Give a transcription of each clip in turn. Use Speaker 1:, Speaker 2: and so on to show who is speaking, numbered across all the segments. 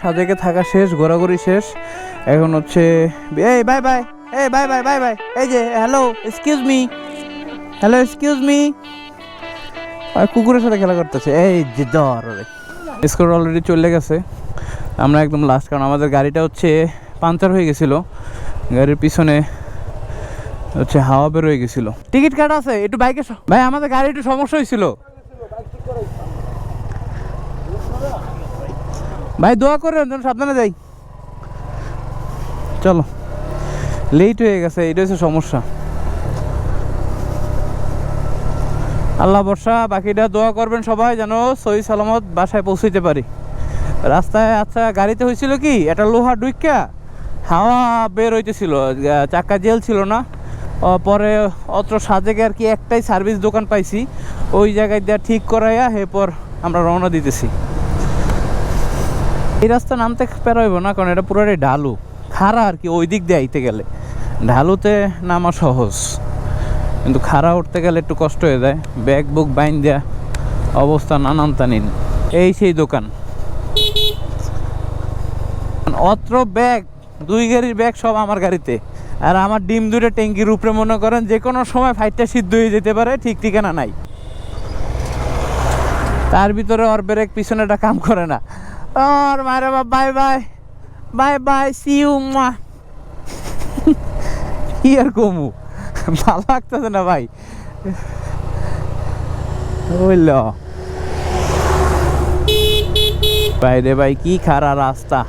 Speaker 1: সাজেকে থাকা শেষ, ঘোরাঘুরি শেষ। এখন হচ্ছে, এই বাই বাই এই বাই বাই বাই বাই এই যে hello excuse me hello excuse me কুকুরের সাথে খেলা করতেছে। এই যে, জ্বর স্কোর অলরেডি চলে গেছে। আমরা একদম লাস্ট কারণ আমাদের গাড়িটা হচ্ছে পাঞ্চার হয়ে গেছিল। গাড়ির পিছনে হচ্ছে হাওয়া বের হয়ে গেছিল। টিকিট কাটা আছে, একটু বাইকে ভাই, আমাদের গাড়ি একটু সমস্যা হয়েছিল। ভাই, দোয়া করে যেন সাবধানে যাই। চলো। লেট হয়ে গেছে এটা হচ্ছে সমস্যা। আল্লাহ বর্ষা বাকিটা দোয়া করবেন সবাই যেন সহি সালামত বাসায় পৌঁছাইতে পারি। রাস্তায় আচ্ছা গাড়িতে হয়েছিল কি? একটা লোহা ডুইকা হাওয়া বের হইতেছিল চাক্কা জেল ছিল না। পরে অত্র সাজেকে আর কি একটাই সার্ভিস দোকান পাইছি। ওই জায়গায় দেওয়া ঠিক করাইয়া এরপর আমরা রওনা দিতেছি। এই রাস্তা নামতে পেরোইব না, কারণ এটা পুরোটাই ঢালু। খাড়া আর কি, ওই দিক দিয়ে আইতে গেলে। ঢালুতে নামা সহজ। কিন্তু খাড়া উঠতে গেলে একটু কষ্ট হয়ে যায়। ব্যাগ বুক বাইন দেয়া অবস্থা নানান তানিন এই সেই দোকান। অত্র ব্যাগ, দুই গাড়ির ব্যাগ সব আমার গাড়িতে। আর আমার ডিম দুটো ট্যাঙ্কির উপরে মনে করেন যে কোনো সময় ফাইটটা সিদ্ধ হয়ে যেতে পারে, ঠিক ঠিকানা নাই। তার ভিতরে ওর ব্রেক পিছনেটা কাম করে না। ওর মারে বাই বাই বাই বাই সি মা কি আর কমু ভালো লাগতেছে না ভাই বুঝল ভাই রে ভাই কি খারাপ রাস্তা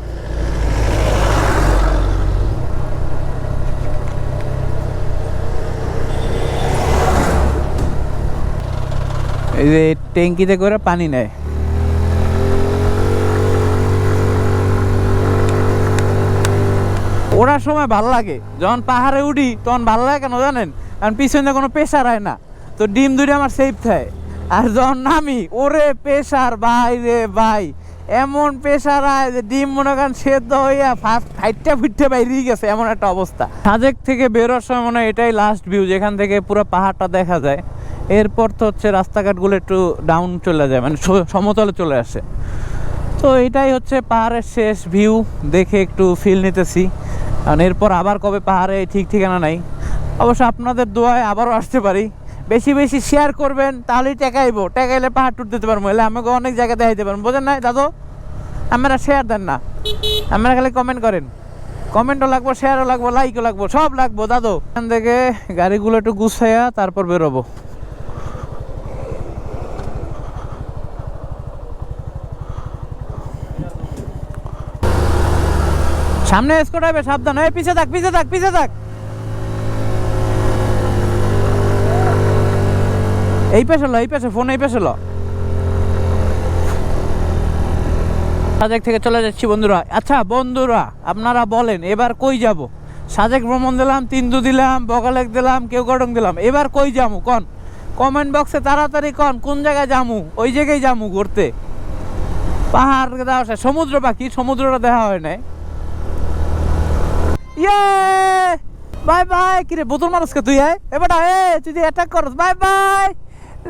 Speaker 1: এই যে ট্যাঙ্কিতে করে পানি নেয় ওড়ার সময় ভালো লাগে। যখন পাহাড়ে উঠি, তখন ভালো লাগে কেন জানেন? কারণ পিছনে কোনো প্রেশার হয় না। তো ডিম দুটো আমার সেফ থাকে। আর যখন নামি, ওরে প্রেশার ভাই রে ভাই। এমন প্রেশার আয় যে ডিম মনে করেন সেদ্ধ হইয়া ফার্স্ট ফাইটটা ফুটতে বাইরে গেছে, এমন একটা অবস্থা। সাজেক থেকে বেরোর সময় মনে হয় এটাই লাস্ট ভিউ যেখান থেকে পুরো পাহাড়টা দেখা যায়। এরপর তো হচ্ছে রাস্তাঘাটগুলো একটু ডাউন চলে যায় মানে সমতলে চলে আসে। তো এটাই হচ্ছে পাহাড়ের শেষ ভিউ দেখে একটু ফিল নিতেছি। কারণ এরপর আবার কবে পাহাড়ে ঠিক ঠিকানা নাই। অবশ্য আপনাদের দোয়ায় আবারও আসতে পারি। বেশি বেশি শেয়ার করবেন, তাহলেই টেকাইবো। টেকাইলে পাহাড় টুট দিতে পারব, এলে আমাকে অনেক জায়গায় দেখাইতে পারব। বোঝেন নাই, দাদু? আপনারা শেয়ার দেন না। আপনারা খালি কমেন্ট করেন। কমেন্টও লাগবো শেয়ারও লাগবো লাইকও লাগবো, সব লাগবো, দাদু। এখান থেকে গাড়িগুলো একটু গুছাইয়া তারপর বেরোবো। সামনে স্কোট হবে সাবধান। হয়ে পিছে থাক পিছে থাক পিছে থাক। এই পেছে লো, এই পেছে ফোন এই পেছে লো। সাজেক থেকে চলে যাচ্ছি বন্ধুরা। আচ্ছা বন্ধুরা, আপনারা বলেন, এবার কই যাব? সাজেক ভ্রমণ দিলাম, তিন্দু দিলাম, বগালেক দিলাম, কেউ গডং দিলাম। এবার কই যামু কন? কমেন্ট বক্সে তাড়াতাড়ি কন, কোন জায়গায় যামু? ওই জায়গায় যামু ঘুরতে। পাহাড় দেওয়া সমুদ্র পাখি, সমুদ্রটা দেখা হয় নাই। ইয়ে বাই বাই কিরে, বোতল মানুষ কে তুই আয় এবার এ, তুই অ্যাটাক করস বাই বাই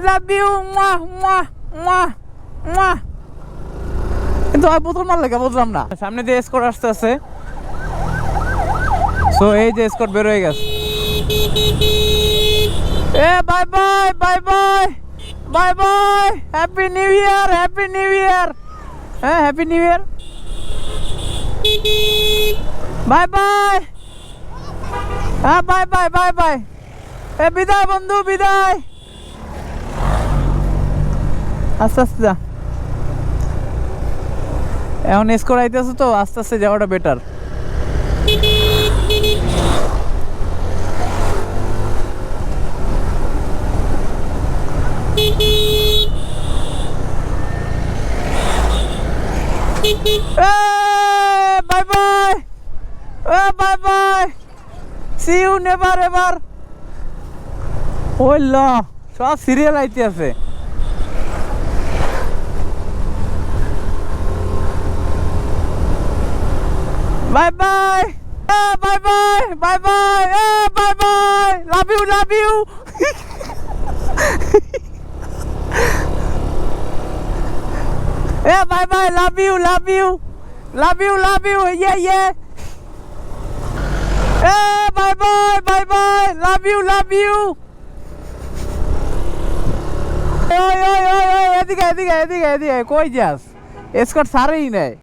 Speaker 1: লাভ ইউ মুয়া মুয়া মুয়া মুয়া কিন্তু আর বোতল মার লাগে বুঝলাম না। সামনে দিয়ে স্কোর আসতে আছে সো এই যে স্কোর বের হয়ে গেছে। এ bye bye bye bye bye bye happy new year happy new year হ্যাঁ happy new year bye bye. হ্যাঁ বাই বাই বাই বাই। এ, বিদায় বন্ধু, বিদায়। আস্তে আস্তে যা। এখন স্কোর আইতেছে তো, আস্তে আস্তে যাওয়াটা better bye bye bye see you never ever ওই ল সব সিরিয়াল আইতে আছে। Bye bye bye bye bye bye bye bye love you love you A bye bye love you love you love you love you ইয়ে ইয়ে এ bye bye bye bye love you love you ওই ওই ওই ওই এদিকে এদিকে এদিকে এদিকে, কই যাস? এসকট সারেই নেয়